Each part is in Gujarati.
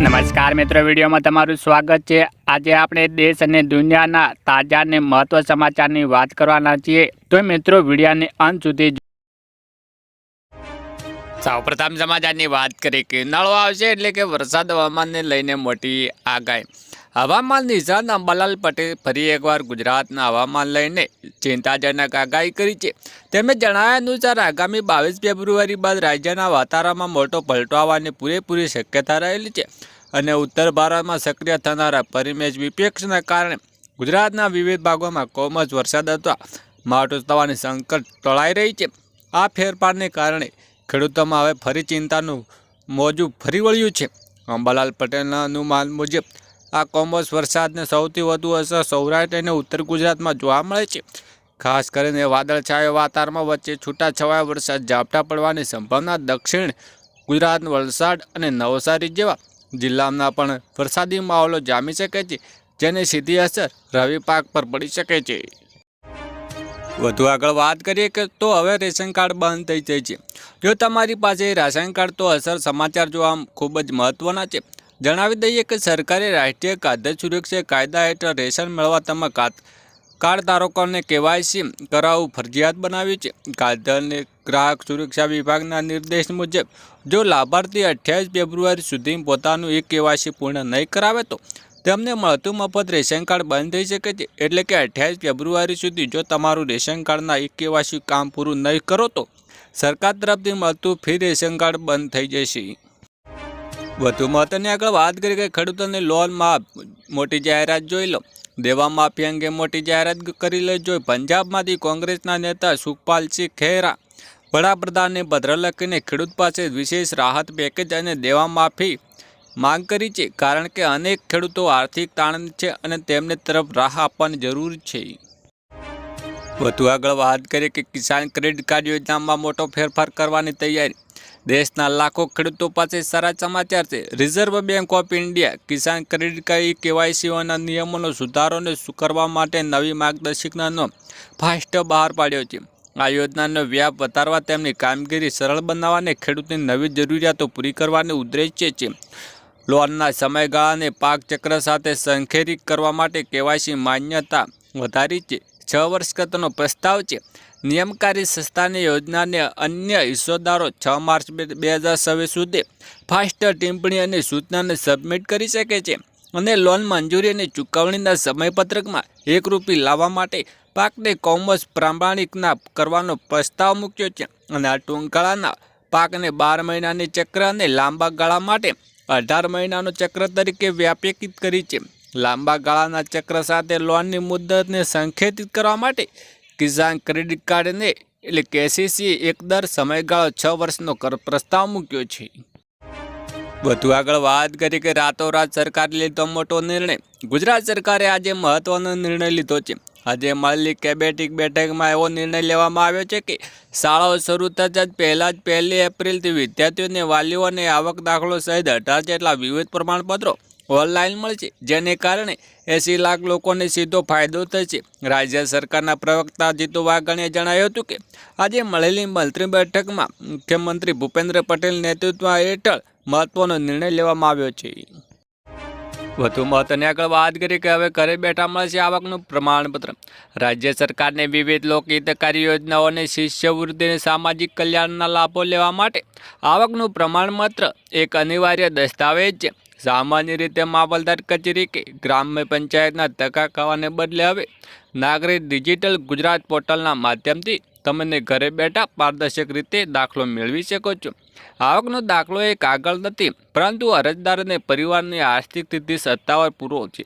નમસ્કાર મિત્રો, વિડીયોમાં તમારું સ્વાગત છે. આજે આપણે દેશ અને દુનિયાના તાજા અને મહત્વ સમાચારની વાત કરવાના છીએ. તો મિત્રો, વિડીયાને અંત સુધી સૌ પ્રથમ સમાચારની વાત કરી કે ઉનાળો આવશે એટલે કે વરસાદ હવામાનને લઈને મોટી આગાહી. હવામાન નિષ્ણાત અંબાલાલ પટેલ ફરી એકવાર ગુજરાતના હવામાન લઈને ચિંતાજનક આગાહી કરી છે. તેમણે જણાવ્યા અનુસાર, આગામી બાવીસ ફેબ્રુઆરી બાદ રાજ્યના વાતાવરણમાં મોટો પલટો આવવાની પૂરેપૂરી શક્યતા રહેલી છે અને ઉત્તર ભારતમાં સક્રિય થનારા પરિમેજ વિપક્ષના કારણે ગુજરાતના વિવિધ ભાગોમાં કોમજ વરસાદ અથવા માવઠું થવાની સંકટ ટળાઈ રહી છે. આ ફેરફારને કારણે ખેડૂતોમાં હવે ફરી ચિંતાનું મોજું ફરી વળ્યું છે. અંબાલાલ પટેલના અનુમાન મુજબ આ કોમર્સ વરસાદને સૌથી વધુ અસર સૌરાષ્ટ્ર અને ઉત્તર ગુજરાતમાં જોવા મળે છે. ખાસ કરીને વાદળછાયા વાતાવરણમાં વચ્ચે છૂટાછવાયા વરસાદ ઝાપટા પડવાની સંભાવના દક્ષિણ ગુજરાત, વલસાડ અને નવસારી જેવા જિલ્લામાં પણ વરસાદી માહોલો જામી શકે છે, જેની સીધી અસર રવિ પાક પર પડી શકે છે. વધુ આગળ વાત કરીએ કે તો હવે રેશન કાર્ડ બંધ થઈ જાય છે. જો તમારી પાસે રાશન કાર્ડ તો અસર સમાચાર જોવા ખૂબ જ મહત્ત્વના છે. જણાવી દઈએ કે સરકારે રાષ્ટ્રીય ખાદ્ય સુરક્ષા કાયદા હેઠળ રેશન મેળવવા તમામ કાત- કાર્ડ ધારકોને કેવાયસી કરાવવું ફરજિયાત બનાવ્યું છે. ખાદ્ય ગ્રાહક સુરક્ષા વિભાગના નિર્દેશ મુજબ, જો લાભાર્થી અઠ્યાવીસ ફેબ્રુઆરી સુધી પોતાનું એક કેવાયસી પૂર્ણ નહીં કરાવે તો તેમને મળતું મફત રેશન કાર્ડ બંધ થઈ શકે છે. એટલે કે અઠ્યાવીસ ફેબ્રુઆરી સુધી જો તમારું રેશન કાર્ડના એક કેવાયસી કામ પૂરું નહીં કરો તો સરકાર તરફથી મળતું ફ્રી રેશન કાર્ડ બંધ થઈ જશે. વધુ મહત્વની આગળ વાત કરી કે ખેડૂતોને લોન માફ મોટી જાહેરાત જોઈ લો. દેવા માફી અંગે મોટી જાહેરાત કરી લેજો પંજાબમાંથી કોંગ્રેસના નેતા સુખપાલસિંહ ખેરા, વડાપ્રધાનને પત્ર લખીને ખેડૂત પાસે વિશેષ રાહત પેકેજ અને દેવા માફી માંગ કરી છે. કારણ કે અનેક ખેડૂતો આર્થિક તાણ છે અને તેમને તરફ રાહ આપવાની જરૂર છે. વધુ આગળ વાત કરીએ કે કિસાન ક્રેડિટ કાર્ડ યોજનામાં મોટો ફેરફાર કરવાની તૈયારી દેશના લાખો ખેડૂતો પાસે સારા સમાચાર છે. Reserve bank of India Kisan credit card કેવાયસીઓના નિયમોનો સુધારોને સુકરવા માટે નવી માર્ગદર્શિકાનો ફાસ્ટ બહાર પાડ્યો છે. આ યોજનાનો વ્યાપ વધારવા તેમની કામગીરી સરળ બનાવવા અને ખેડૂતની નવી જરૂરિયાતો પૂરી કરવાની ઉદ્દેશ્ય છે. લોનના સમયગાળાને પાક ચક્ર સાથે સંખેરી કરવા માટે કેવાયસી માન્યતા વધારી છે. છ વર્ષ કરતાનો પ્રસ્તાવ છે. નિયમકારી સંસ્થાની યોજનાને અન્ય હિસ્સોદારો છ માર્ચ બે- હજાર છવ્વીસ સુધી ફાસ્ટ ટિપ્પણી અને સૂચનાને સબમિટ કરી શકે છે અને લોન મંજૂરી અને ચૂકવણીના સમયપત્રકમાં એકરૂપી લાવવા માટે પાકને કોમર્સ પ્રામાણિકના કરવાનો પ્રસ્તાવ મૂક્યો છે અને આ ટૂંકાળાના પાકને બાર મહિનાની ચક્ર અને લાંબા ગાળા માટે અઢાર મહિનાનો ચક્ર તરીકે વ્યાપકિત કરી છે. લાંબા ગાળાના ચક્ર સાથે લોનની મુદ્દતને સંકેતિત કરવા માટે કિસાન ક્રેડિટ કાર્ડને, એટલે કેસીસી એક દર સમયગાળો છ વર્ષનો કર પ્રસ્તાવ મૂક્યો છે. વધુ આગળ વાત કરી કે રાતોરાત સરકારે લીધો મોટો નિર્ણય. ગુજરાત સરકારે આજે મહત્વનો નિર્ણય લીધો છે. આજે મળેલી કેબેટિક બેઠકમાં એવો નિર્ણય લેવામાં આવ્યો છે કે, શાળાઓ શરૂ થતાં જ પહેલાં જ પહેલી એપ્રિલથી વિદ્યાર્થીઓને વાલીઓને આવક દાખલો સહિત અઢાર જેટલા વિવિધ પ્રમાણપત્રો ઓનલાઈન મળશે જેને કારણે એંસી લાખ લોકોને સીધો ફાયદો થશે રાજ્ય સરકારના પ્રવક્તા જીતુ વાઘાણીએ જણાવ્યું હતું કે, આજે મળેલી મંત્રી બેઠકમાં મુખ્યમંત્રી ભૂપેન્દ્ર પટેલ નેતૃત્વ હેઠળ મહત્વનો નિર્ણય લેવામાં આવ્યો છે. વધુ મહત્વની આગળ વાત કરીએ કે હવે ઘરે બેઠા મળશે આવકનું પ્રમાણપત્ર. રાજ્ય સરકારને વિવિધ લોકહિતકારી યોજનાઓ અને શિષ્યવૃત્તિ અને સામાજિક કલ્યાણના લાભો લેવા માટે આવકનું પ્રમાણપત્ર એક અનિવાર્ય દસ્તાવેજ છે. સામાન્ય રીતે મામલતદાર કચેરી કે ગ્રામ્ય પંચાયતના ધક્કા ખાવાને બદલે હવે નાગરિક ડિજિટલ ગુજરાત પોર્ટલના માધ્યમથી તમને ઘરે બેઠા પારદર્શક રીતે દાખલો મેળવી શકો છો. આવકનો દાખલો એ કાગળ નથી, પરંતુ અરજદાર અને પરિવારની આર્થિક સ્થિતિ સત્તાવાર પૂરો છે.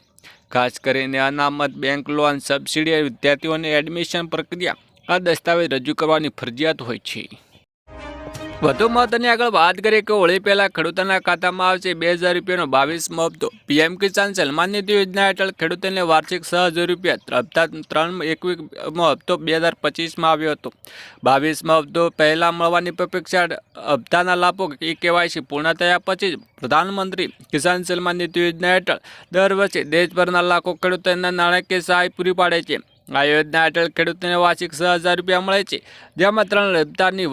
ખાસ કરીને અનામત, બેંક લોન, સબસિડી, વિદ્યાર્થીઓની એડમિશન પ્રક્રિયા આ દસ્તાવેજ રજૂ કરવાની ફરજિયાત હોય છે. વધુ મહત્વની આગળ વાત કરીએ કે હોળી પહેલા ખેડૂતોના ખાતામાં આવશે બે હજાર રૂપિયાનો બાવીસમો હપ્તો પીએમ કિસાન સન્માન નિધિ યોજના હેઠળ ખેડૂતોને વાર્ષિક છ હજાર રૂપિયા હપ્તા ત્રણ એકવીસમો હપ્તો બે હજાર પચીસમાં આવ્યો હતો. બાવીસમો હપ્તો પહેલાં મળવાની અપેક્ષા હપ્તાના લાભો એ કેવાયસી પૂર્ણ થયા પછી જ પ્રધાનમંત્રી કિસાન સન્માન નિધિ યોજના હેઠળ દર વર્ષે દેશભરના લાખો ખેડૂતોને નાણાકીય સહાય પૂરી પાડે છે. આ યોજના હેઠળ ખેડૂતોને વાર્ષિક છ હજાર રૂપિયા મળે છે, જેમાં ત્રણ હપ્તાની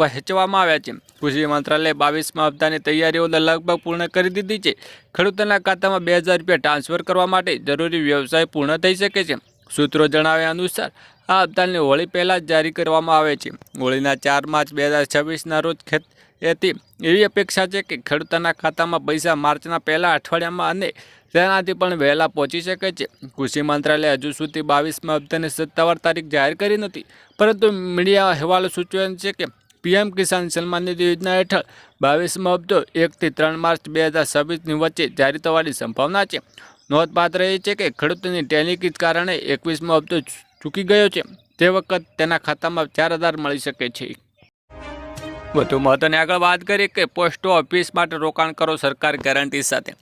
વહેંચવામાં આવ્યા છે. કૃષિ મંત્રાલયે બાવીસમાં હપ્તાની તૈયારીઓ લગભગ પૂર્ણ કરી દીધી છે. ખેડૂતોના ખાતામાં બે હજાર રૂપિયા ટ્રાન્સફર કરવા માટે જરૂરી વ્યવસાય પૂર્ણ થઈ શકે છે. સૂત્રો જણાવ્યા અનુસાર, આ હપ્તાને હોળી પહેલાં જ જારી કરવામાં આવે છે. હોળીના ચાર માર્ચ બે હજાર છવ્વીસના રોજ ખેત એવી અપેક્ષા છે કે ખેડૂતોના ખાતામાં પૈસા માર્ચના પહેલા અઠવાડિયામાં અને તેનાથી પણ વહેલા પહોંચી શકે છે. કૃષિ મંત્રાલયે હજુ સુધી બાવીસમાં હપ્તાની સત્તાવાર તારીખ જાહેર કરી નથી. પરંતુ મીડિયા અહેવાલો સૂચવે છે કે પીએમ કિસાન સન્માન નિધિ યોજના હેઠળ બાવીસમો હપ્તો એકથી ત્રણ માર્ચ બે હજાર છવ્વીસની વચ્ચે જારી થવાની સંભાવના છે. નોંધપાત્ર એ છે કે ખેડૂતોની ટેલિકીટ કારણે એકવીસમો હપ્તો ચૂકી ગયો છે. તે વખત તેના ખાતામાં ચાર હજાર મળી શકે છે. વધુ મહત્વની આગળ વાત કરીએ કે પોસ્ટ ઓફિસ માટે રોકાણ કરો સરકાર ગેરંટી સાથે.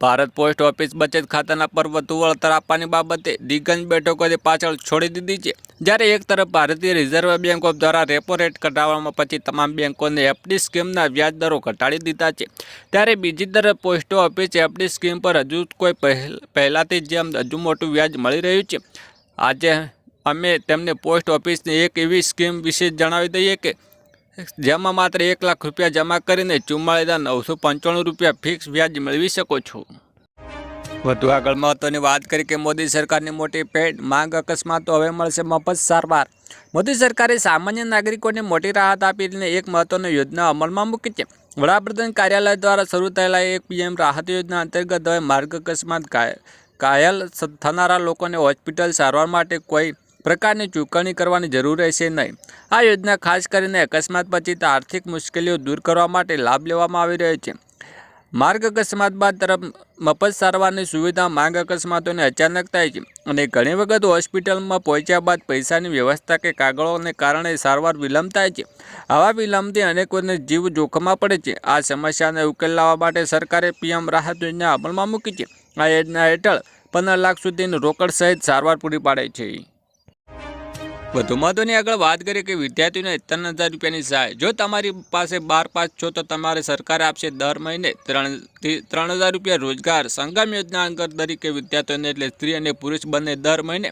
ભારત પોસ્ટ ઓફિસ બચત ખાતાના પર વધુ વળતર આપવાની બાબતે દિગ્ગજ બેઠકોથી પાછળ છોડી દીધી છે. જ્યારે એક તરફ ભારતીય રિઝર્વ બેંક ઓફ દ્વારા રેપો રેટ ઘટાડવામાં પછી તમામ બેંકોને એફડી સ્કીમના વ્યાજ દરો ઘટાડી દીધા છે. ત્યારે બીજી તરફ પોસ્ટ ઓફિસ એફડી સ્કીમ પર હજુ કોઈ પહેલ- પહેલાથી જેમ હજુ મોટું વ્યાજ મળી રહ્યું છે. આજે અમે તેમને પોસ્ટ ઓફિસની એક એવી સ્કીમ વિશે જણાવી દઈએ કે જેમાં માત્ર એક લાખ રૂપિયા જમા કરીને ચુમ્માળીસ હજાર નવસો પંચાણું રૂપિયા ફિક્સ વ્યાજ મેળવી શકો છો. વધુ આગળ મહત્વની વાત કરી કે મોદી સરકારની મોટી પેડ માંગ અકસ્માતો હવે મળશે મફત સારવાર. મોદી સરકારે સામાન્ય નાગરિકોને મોટી રાહત આપીને એક મહત્વની યોજના અમલમાં મૂકી છે. વડાપ્રધાન કાર્યાલય દ્વારા શરૂ થયેલા એક પીએમ રાહત યોજના અંતર્ગત હવે માર્ગ અકસ્માત ઘાયલ થનારા લોકોને હોસ્પિટલ સારવાર માટે કોઈ પ્રકારની ચૂકવણી કરવાની જરૂર રહેશે નહીં. આ યોજના ખાસ કરીને અકસ્માત પછી આર્થિક મુશ્કેલીઓ દૂર કરવા માટે લાભ લેવામાં આવી રહ્યો છે. માર્ગ અકસ્માત બાદ તરફ મફત સારવારની સુવિધા, માંગ અકસ્માતોને અચાનક થાય છે અને ઘણી વખત હોસ્પિટલમાં પહોંચ્યા બાદ પૈસાની વ્યવસ્થા કે કાગળોને કારણે સારવાર વિલંબ થાય છે. આવા વિલંબથી અનેકોને જીવ જોખમમાં પડે છે. આ સમસ્યાને ઉકેલ લાવવા માટે સરકારે પીએમ રાહત યોજના અમલમાં મૂકી છે. આ યોજના હેઠળ પંદર લાખ સુધીની રોકડ સહિત સારવાર પૂરી પાડે છે. વધુ મહત્વની આગળ વાત કરીએ કે વિદ્યાર્થીઓને ત્રણ હજાર રૂપિયાની સહાય. જો તમારી પાસે બાર પાસ છો, તો તમારે સરકાર આપશે દર મહિને ત્રણથી ત્રણ હજાર રૂપિયા રોજગાર સંગમ યોજના અંતર્ગત તરીકે વિદ્યાર્થીઓને એટલે સ્ત્રી અને પુરુષ બંને દર મહિને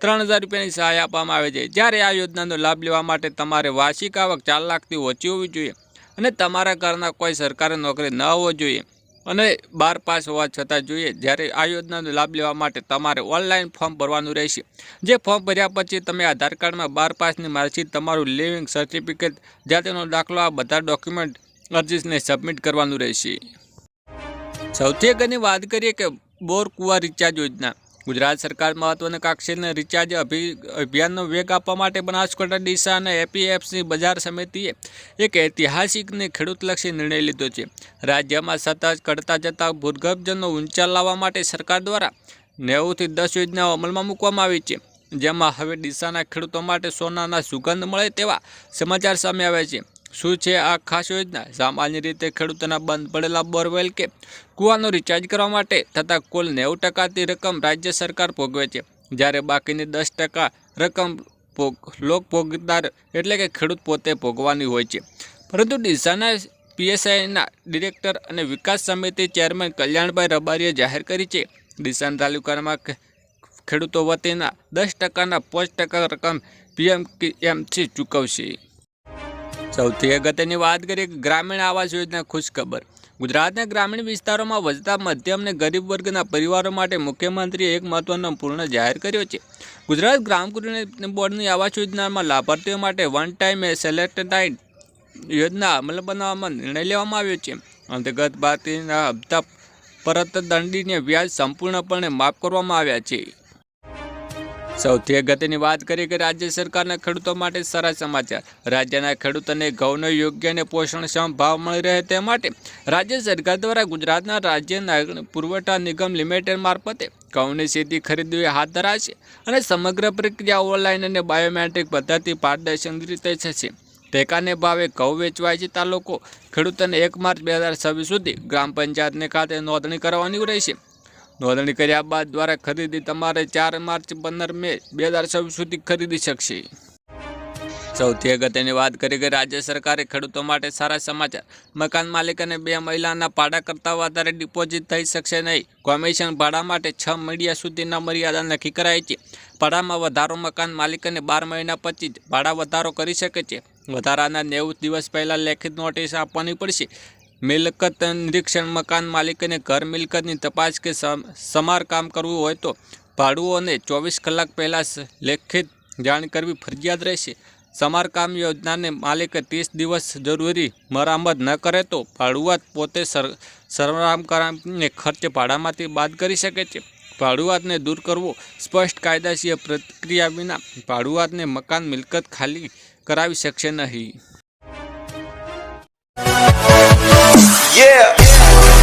ત્રણ હજાર રૂપિયાની સહાય આપવામાં આવે છે. જ્યારે આ યોજનાનો લાભ લેવા માટે તમારે વાર્ષિક આવક ચાર લાખથી ઓછી હોવી જોઈએ અને તમારા ઘરના કોઈ સરકારી નોકરી ન હોવો જોઈએ. અને બાર પાસ હોવા છતાં જોઈએ, જ્યારે આ યોજનાનો લાભ લેવા માટે તમારે ઓનલાઈન ફોર્મ ભરવાનું રહેશે. જે ફોર્મ ભર્યા પછી તમે આધાર કાર્ડમાં બાર પાસની માર્કશીટ, તમારું લિવિંગ સર્ટિફિકેટ, જાતિનો દાખલો, આ બધા ડોક્યુમેન્ટ અરજીને સબમિટ કરવાનું રહેશે. સૌથી અગત્યની વાત કરીએ કે બોર કુવા રિચાર્જ યોજના. ગુજરાત સરકાર મહત્વના કાક્ષેને રિચાર્જ અભિ, અભિયાનનો વેગ આપવા માટે બનાસકાંઠા, ડીસા અને એપીએફસી બજાર સમિતિએ એક ઐતિહાસિક ને ખેડૂતલક્ષી નિર્ણય લીધો છે. રાજ્યમાં સતત કરતા જતા ભૂગર્ભજળનો ઊંચા લાવવા માટે સરકાર દ્વારા નેવુંથી દસ યોજનાઓ અમલમાં મૂકવામાં આવી છે. જેમાં હવે ડીસાના ખેડૂતો માટે સોનાના સુગંધ મળે તેવા સમાચાર સામે આવે છે. શું છે આ ખાસ યોજના? સામાન્ય રીતે ખેડૂતોના બંધ પડેલા બોરવેલ કે કૂવાનો રિચાર્જ કરવા માટે થતાં કુલ નેવું ટકાથી રકમ રાજ્ય સરકાર ભોગવે છે. જ્યારે બાકીની દસ ટકા રકમ લોક ભોગદાર એટલે કે ખેડૂત પોતે ભોગવાની હોય છે. પરંતુ ડીસાના પીએસઆઈના ડિરેક્ટર અને વિકાસ સમિતિ ચેરમેન કલ્યાણભાઈ રબારીએ જાહેર કરી છે, ડીસાન તાલુકામાં ખેડૂતો વતીના દસ ટકાના પાંચ ટકા રકમ પીએમ એમથી ચૂકવશે. સૌથી અગત્યની વાત કરીએ ગ્રામીણ આવાસ યોજના ખુશખબર. ગુજરાતના ગ્રામીણ વિસ્તારોમાં વસતા મધ્યમ અને ગરીબ વર્ગના પરિવારો માટે મુખ્યમંત્રીએ એક મહત્વનો પૂર્ણ જાહેર કર્યો છે. ગુજરાત ગ્રામ બોર્ડની આવાસ યોજનામાં લાભાર્થીઓ માટે વન ટાઈમ સેલેક્ટેડ યોજના અમલ બનાવવામાં નિર્ણય લેવામાં આવ્યો છે. અંતર્ગત ભારતીયના હપ્તા પરત દંડીને વ્યાજ સંપૂર્ણપણે માફ કરવામાં આવ્યા છે. સૌથી અગત્યની વાત કરીએ કે રાજ્ય સરકારના ખેડૂતો માટે સારા સમાચાર. રાજ્યના ખેડૂતોને ઘઉંનો યોગ્ય અને પોષણક્ષમ ભાવ મળી રહે તે માટે રાજ્ય સરકાર દ્વારા ગુજરાતના રાજ્ય પુરવઠા નિગમ લિમિટેડ મારફતે ઘઉંની સીધી ખરીદી હાથ ધરાશે અને સમગ્ર પ્રક્રિયા ઓનલાઈન અને બાયોમેટ્રિક પદ્ધતિ પારદર્શક રીતે થશે ટેકાને ભાવે ઘઉં વેચવાય છે તાલુકો ખેડૂતોને એક માર્ચ બે હજાર છવ્વીસ સુધી ગ્રામ પંચાયતને ખાતે નોંધણી કરવાની રહેશે. નોંધણી કર્યા બાદ દ્વારા ખરીદી તમારે ચાર માર્ચ પંદર મે બે હજાર છવ્વીસ સુધી ખરીદી શકશે. સૌથી અગત્યની વાત કરી કે રાજ્ય સરકારે ખેડૂતો માટે સારા સમાચાર. મકાન માલિક અને બે મહિલાના ભાડા કરતાં વધારે ડિપોઝિટ થઈ શકશે નહીં. કોમિશન ભાડા માટે છ મીડિયા સુધીના મર્યાદા નક્કી કરાઈ છે. ભાડામાં વધારો મકાન માલિકને બાર મહિના પછી ભાડા વધારો કરી શકે છે. વધારાના નેવું દિવસ પહેલાં લેખિત નોટિસ આપવાની પડશે. મિલકત નિરીક્ષણ મકાન માલિકને ઘર મિલકતની તપાસ કે સમ- સમારકામ કરવું હોય તો ભાડુઓને ચોવીસ કલાક પહેલાં લેખિત જાણ કરવી ફરજિયાત રહેશે. સમારકામ યોજનાને માલિકે ત્રીસ દિવસ જરૂરી મરામત ન કરે તો ભાડુઆત પોતે સર સરંજામકામને ખર્ચ ભાડામાંથી બાદ કરી શકે છે. ભાડુઆતને દૂર કરવો સ્પષ્ટ કાયદાકીય પ્રક્રિયા વિના ભાડુઆતને મકાન મિલકત ખાલી કરાવી શકશે નહીં. Yeah.